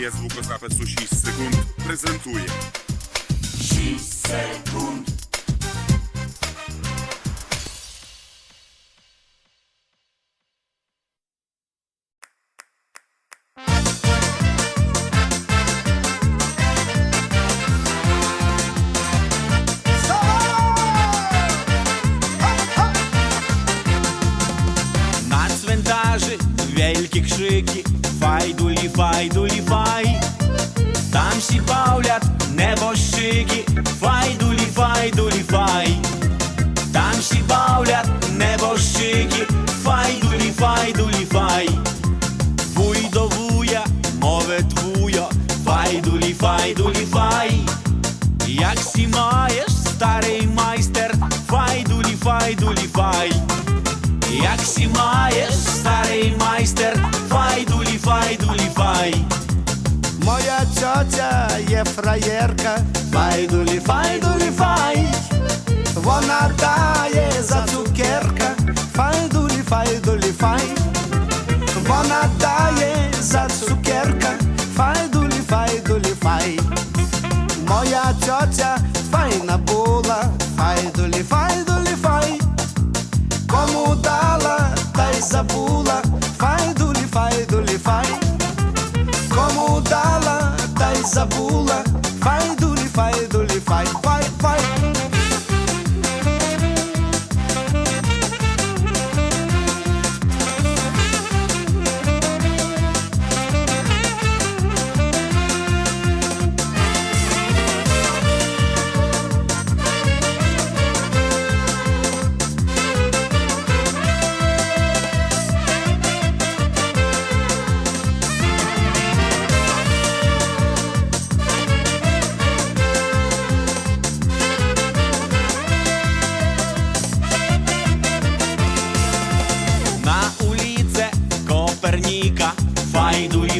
jest Włogosławę Susi Secund prezentuje Dziś Sekund Файдулі, файдулі, фай Там всі павлять небожчики. Файдулі, файдулі, фай Там всі павлять небожчики. Файдулі, файдулі, фай Вуйдовуя, моветвуя Файдулі, файдулі, фай Як сі маєш, старий майстер. Файдулі, файдулі, фай як сі маєш, старий майстер, Тьотя є фраєрка, файдулі, файдулі, фай. Вона дає за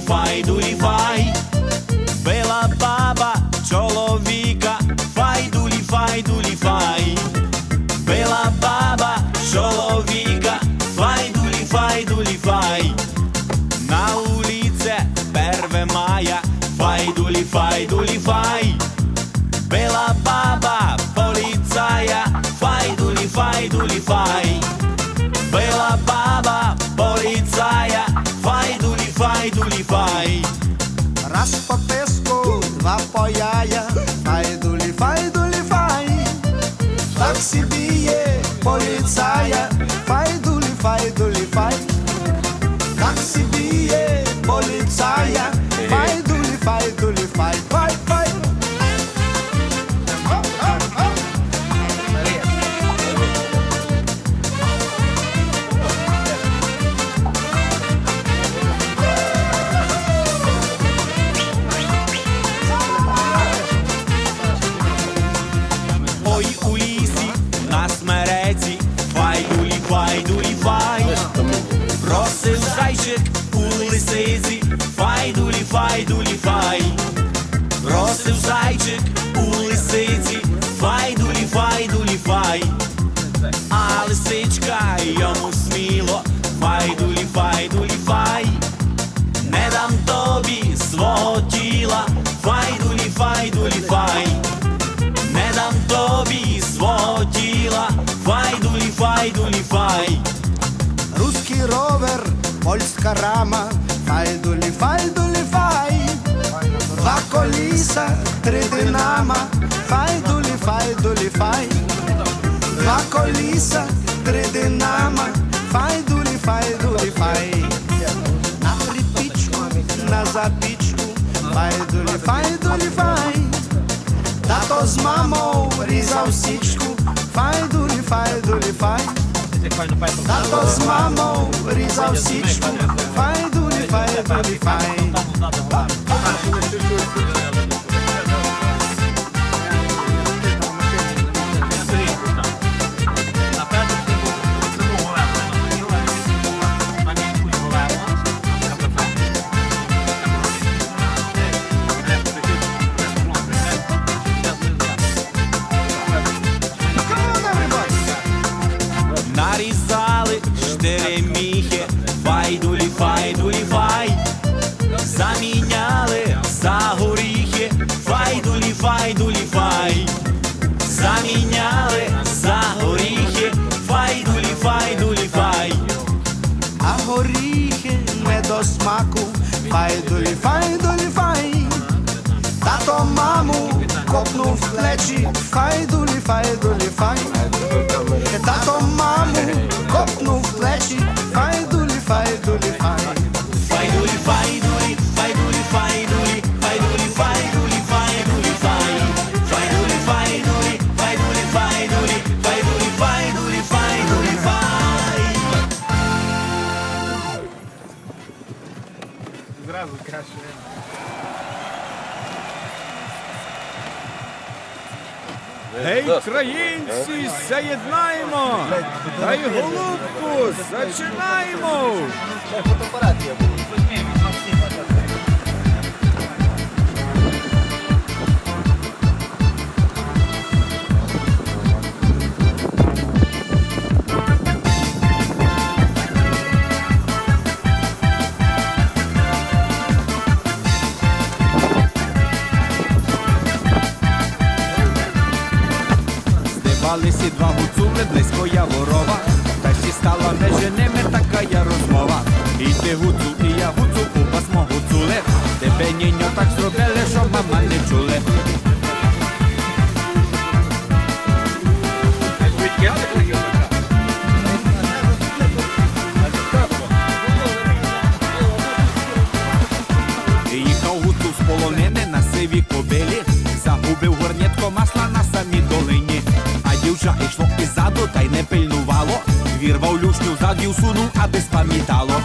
файдулі, файдулі, фай. Била баба чоловіка, файдулі, файдулі, фай. Била баба чоловіка, файдулі, файдулі, фай. На улице 1 мая, файдулі, файдулі, фай. Била баба поліцая, файдулі, файдулі, фай. Била баба файдулі, фай. Раз по писку, два по польська рама, файдулі, файдулі, фай. Два коліса, три динама, файдулі, файдулі, фай. Два коліса, три динама, файдулі, файдулі, фай. На припічку, на запічку, файдулі, файдулі, фай. Тато з мамою різав січку, файдулі, файдулі, фай. Тато з Файдулі, файдулі, фай, тато маму копнув плечі, файдулі, файдулі, фай. Гей, країнці, заєднаємо! Та й голубку, зачинаємо! Здивалися два гуцули близько я ворова. та ще стала між ними така я розмова. І ти гуцул, і я гуцул, у вас мо гуцули, тебе ніньо так зробили, що мама не чули. Пильнувало. Вірвав лючню зад і всунув, аби спам'ятало.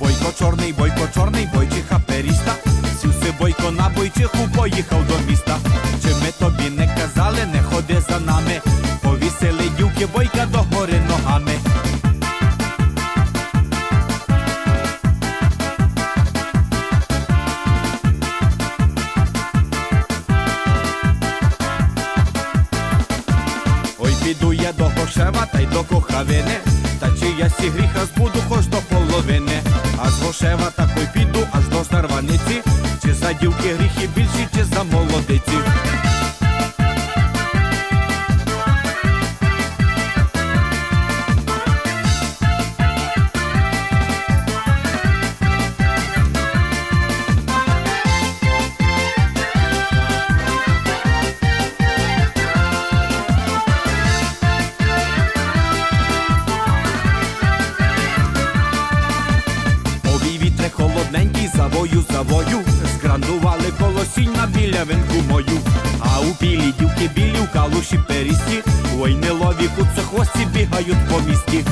Бойко чорний, бойко Сюси бойко на бойчиху поїхав до міста. Чи ми тобі не казали, не ходи за нами. Повісили дівки бойка до гори ногами. Ой, піду я до Гошева та й до Кохавини, та чи я сі гріха збуду хоч до половини, а з Гошева такой піду аж до Старваниці, чи за дівки гріхи більші, чи за молодиці. Холодненький, завою, завою, зграндували колосіння біля венку мою. А у білі дівки білі в калуші перісті, ой не лові куцехвості бігають по місті.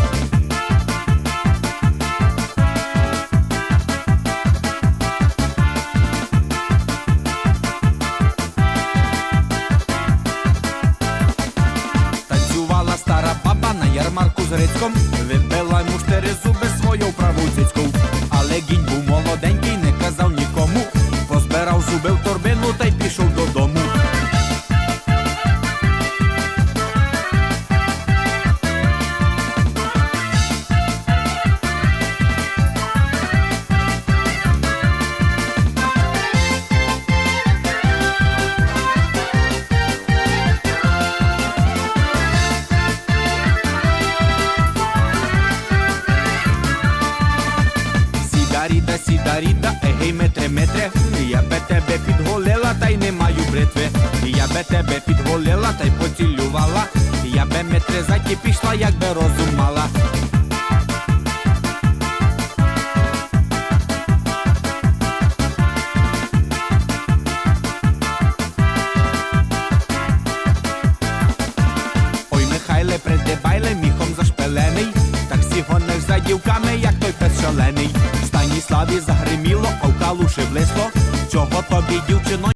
Сідаріда, сідаріда, егей метре, метре. Я би тебе підголила, та й не маю бритви. Я би тебе підголила, та й поцілювала. Я би метре заті пішла, як би розум мала. Ой, Михайле, придибайле, міхом зашпилений. Так всі гониш за дівками, як той пес шалений. В загриміло, а в калуші блисло. Чого тобі, дівчино,